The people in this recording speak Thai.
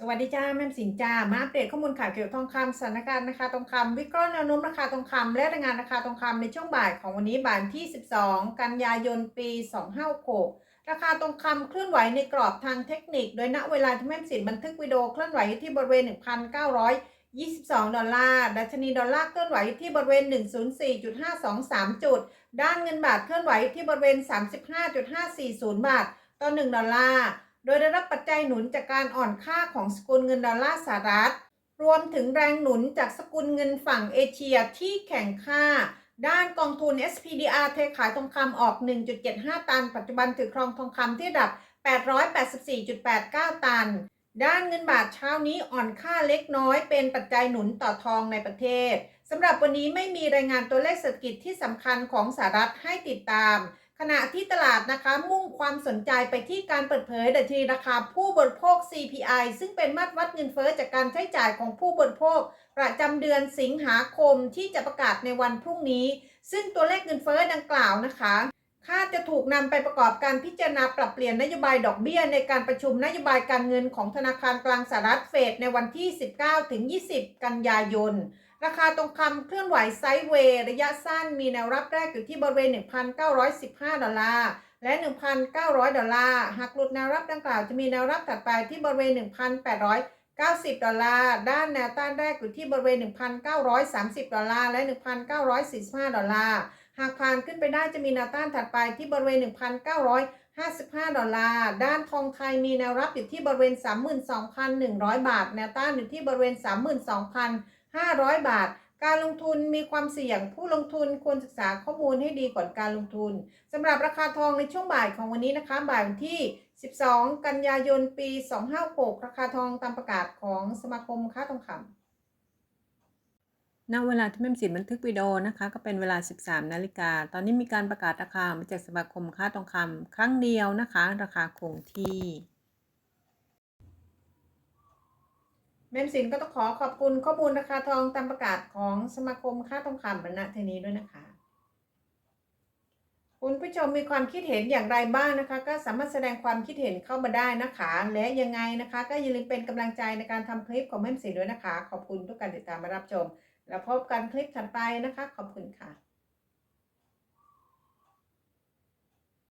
สวัสดีจ้าแม่สินจ้ามาอัปเดตข้อมูลข่าวเกี่ยวกับทองคำสถานการณ์ราคาทองคำวิเคราะห์แนวโน้มราคาทองคำและรายงานราคาทองคำในช่วงบ่ายของวันนี้บ่ายที่ 12 กันยายนปี 2566ราคาทองคำเคลื่อนไหวในกรอบทางเทคนิค โดยณเวลาที่แม่สินบันทึกวิดีโอเคลื่อนไหวที่บริเวณ 1,922 ดอลลาร์ดัชนีดอลลาร์เคลื่อนไหวที่บริเวณ 104.523 จุด ด้านเงินบาทเคลื่อนไหวที่บริเวณ 35.540 บาท ต่อ 1 ดอลลาร์ โดยได้รับปัจจัยหนุนจากการอ่อนค่าของสกุลเงินดอลลาร์สหรัฐ รวมถึงแรงหนุนจากสกุลเงินฝั่งเอเชียที่แข่งค่า ด้านกองทุน SPDR เทขายทองคำออก 1.75 ตัน ปัจจุบันถือครองทองคำที่ระดับ 884.89 ตัน ด้านเงินบาทเช้านี้อ่อนค่าเล็กน้อยเป็นปัจจัยหนุนต่อทองในประเทศสำหรับวันนี้ไม่มีรายงานตัวเลขเศรษฐกิจที่สำคัญของสหรัฐให้ติดตาม ขณะที่ตลาดนะคะมุ่งความสนใจไปที่การเปิดเผยดัชนีราคาผู้บริโภค CPI ซึ่งเป็นมาตรวัดเงินเฟ้อจากการใช้จ่ายของผู้บริโภค ประจำเดือนสิงหาคมที่จะประกาศในวันพรุ่งนี้ ซึ่งตัวเลขเงินเฟ้อดังกล่าวนะคะคาดจะถูกนำไปประกอบการพิจารณาปรับเปลี่ยนนโยบายดอกเบี้ย ในการประชุมนโยบายการเงินของธนาคารกลางสหรัฐเฟดในวันที่ 19-20 กันยายน ราคาทองคำเคลื่อนไหวไซด์เวย์ระยะสั้นมีแนวรับแรกอยู่ที่บริเวณ 1,915 ดอลลาร์และ 1,900 ดอลลาร์ หากหลุดแนวรับดังกล่าวจะมีแนวรับถัดไปที่บริเวณ 1,890 ดอลลาร์ ด้านแนวต้านแรกอยู่ที่บริเวณ 1,930 ดอลลาร์ และ 1,945 ดอลลาร์ หากผ่านขึ้นไปได้จะมีแนวต้านถัดไปที่บริเวณ 1,955 ดอลลาร์ ด้านทองไทยมีแนวรับอยู่ที่บริเวณ 32,100 บาท แนวต้านอยู่ที่บริเวณ 500 บาท การลงทุนมีความเสี่ยง ผู้ลงทุนควรศึกษาข้อมูลให้ดีก่อนการลงทุนสำหรับราคาทองในช่วงบ่ายของวันนี้นะคะบ่ายวันที่ 12 กันยายนปี 256 ราคาทองตามประกาศของสมาคมค้าทองคำณเวลาที่แม่สินบันทึกวิดีโอนะคะ ก็เป็นเวลา 13 นาฬิกา ตอนนี้มีการประกาศราคามาจากสมาคมค้าทองคำครั้งเดียวนะคะ ราคาคงที่ แม่มสินก็ต้องขอขอบคุณข้อมูลราคาทองตามประกาศของสมาคมค้าทองคำบรรณเทนี้ด้วยนะคะ คุณผู้ชมมีความคิดเห็นอย่างไรบ้างนะคะ ก็สามารถแสดงความคิดเห็นเข้ามาได้นะคะ และยังไงนะคะ ก็อย่าลืมเป็นกำลังใจในการทำคลิปของแม่มสินด้วยนะคะ ขอบคุณทุกการติดตามมารับชม แล้วพบกันคลิปถัดไปนะคะ ขอบคุณค่ะ